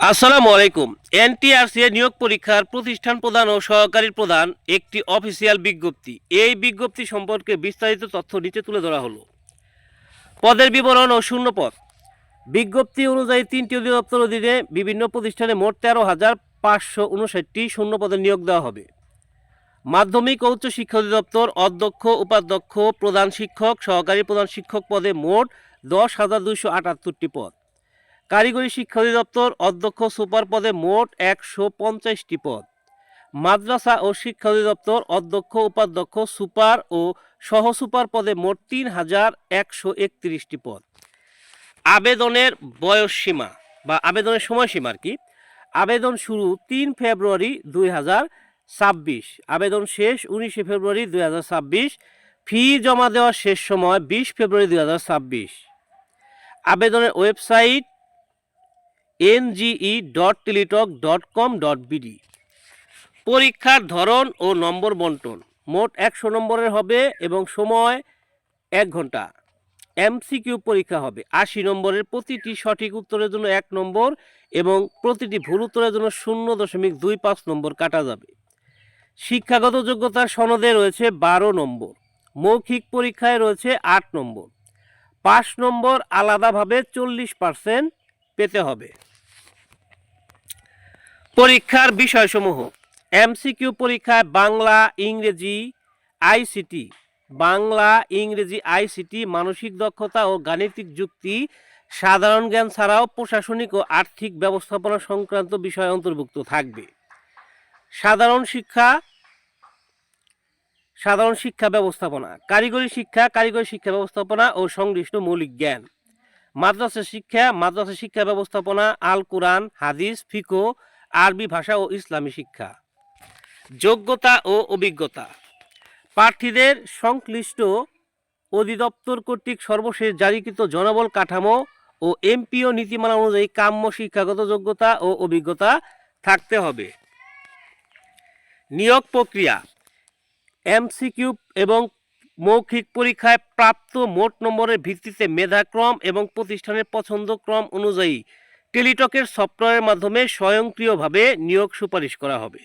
আসসালামু আলাইকুম। এনটিআরসি এর নিয়োগ পরীক্ষার প্রতিষ্ঠান প্রধান ও সহকারী প্রধান একটি অফিসিয়াল বিজ্ঞপ্তি। এই বিজ্ঞপ্তি সম্পর্কে বিস্তারিত তথ্য নিচে তুলে ধরা হলো। পদের বিবরণ ও শূন্যপদ। বিজ্ঞপ্তি অনুযায়ী তিনটি অধিদপ্তর অধীনে বিভিন্ন প্রতিষ্ঠানে মোট তেরো হাজার পাঁচশো উনষাটটি শূন্য পদে নিয়োগ দেওয়া হবে। মাধ্যমিক ও উচ্চ শিক্ষা অধিদপ্তর অধ্যক্ষ, উপাধ্যক্ষ, প্রধান শিক্ষক, সহকারী প্রধান শিক্ষক পদে মোট দশ হাজার দুইশো আটাত্তরটি পদ। কারিগরি শিক্ষা অধিদপ্তর অধ্যক্ষ সুপার পদে মোট একশো পঞ্চাশটি পদ। মাদ্রাসা ও শিক্ষা অধিদপ্তর অধ্যক্ষ, উপাধ্যক্ষ, সুপার ও সহ সুপার পদে মোট তিন হাজার একশো একত্রিশটি পদ। আবেদনের বয়স সীমা বা আবেদনের সময়সীমা আর কি। আবেদন শুরু তিন ফেব্রুয়ারি দুই হাজার ছাব্বিশ। আবেদন শেষ উনিশে ফেব্রুয়ারি দুই হাজার ছাব্বিশ। ফি জমা দেওয়ার শেষ সময় বিশ ফেব্রুয়ারি দুই হাজার ছাব্বিশ। আবেদনের website NGE dot Teletalk dot com dot পরীক্ষার ধরন ও নম্বর বন্টন। মোট একশো নম্বরের হবে এবং সময় এক ঘণ্টা। এমসিকিউ পরীক্ষা হবে। আশি নম্বরের প্রতিটি সঠিক উত্তরের জন্য এক নম্বর এবং প্রতিটি ভুল উত্তরের জন্য শূন্য দশমিক দুই পাঁচ নম্বর কাটা যাবে। শিক্ষাগত যোগ্যতার সনদে রয়েছে বারো নম্বর। মৌখিক পরীক্ষায় রয়েছে আট নম্বর। পাঁচ নম্বর আলাদাভাবে চল্লিশ পার্সেন্ট পেতে হবে। পরীক্ষার বিষয়সমূহ। এমসিকিউ পরীক্ষায় বাংলা, ইংরেজি, আইসিটি। বাংলা, ইংরেজি, আইসিটি মানসিক দক্ষতা ও গাণিতিক যুক্তি সাধারণ জ্ঞান ছাড়াও প্রশাসনিক ও আর্থিক ব্যবস্থাপনা সংক্রান্ত বিষয় অন্তর্ভুক্ত থাকবে। সাধারণ শিক্ষা সাধারণ শিক্ষা ব্যবস্থাপনা। কারিগরি শিক্ষা কারিগরি শিক্ষা ব্যবস্থাপনা ও সংশ্লিষ্ট মৌলিক জ্ঞান। মাদ্রাসা শিক্ষা মাদ্রাসা শিক্ষা ব্যবস্থাপনা আল কোরআন হাদিস ফিকো আরবি ভাষা ও ইসলামী শিক্ষা। যোগ্যতা ও অভিজ্ঞতা। প্রার্থীদের সংশ্লিষ্ট অধিদপ্তর কর্তৃক সর্বশেষ জারিকৃত জনবল কাঠামো ও এমপিও নীতিমালা অনুযায়ী কাম্য শিক্ষাগত যোগ্যতা ও অভিজ্ঞতা থাকতে হবে। নিয়োগ প্রক্রিয়া। এমসিকিউ এবং মৌখিক পরীক্ষায় প্রাপ্ত মোট নম্বরের ভিত্তিতে মেধাক্রম এবং প্রতিষ্ঠানের পছন্দক্রম অনুযায়ী টেলিটকের সফটওয়্যারের মাধ্যমে স্বয়ংক্রিয়ভাবে নিয়োগ সুপারিশ করা হবে।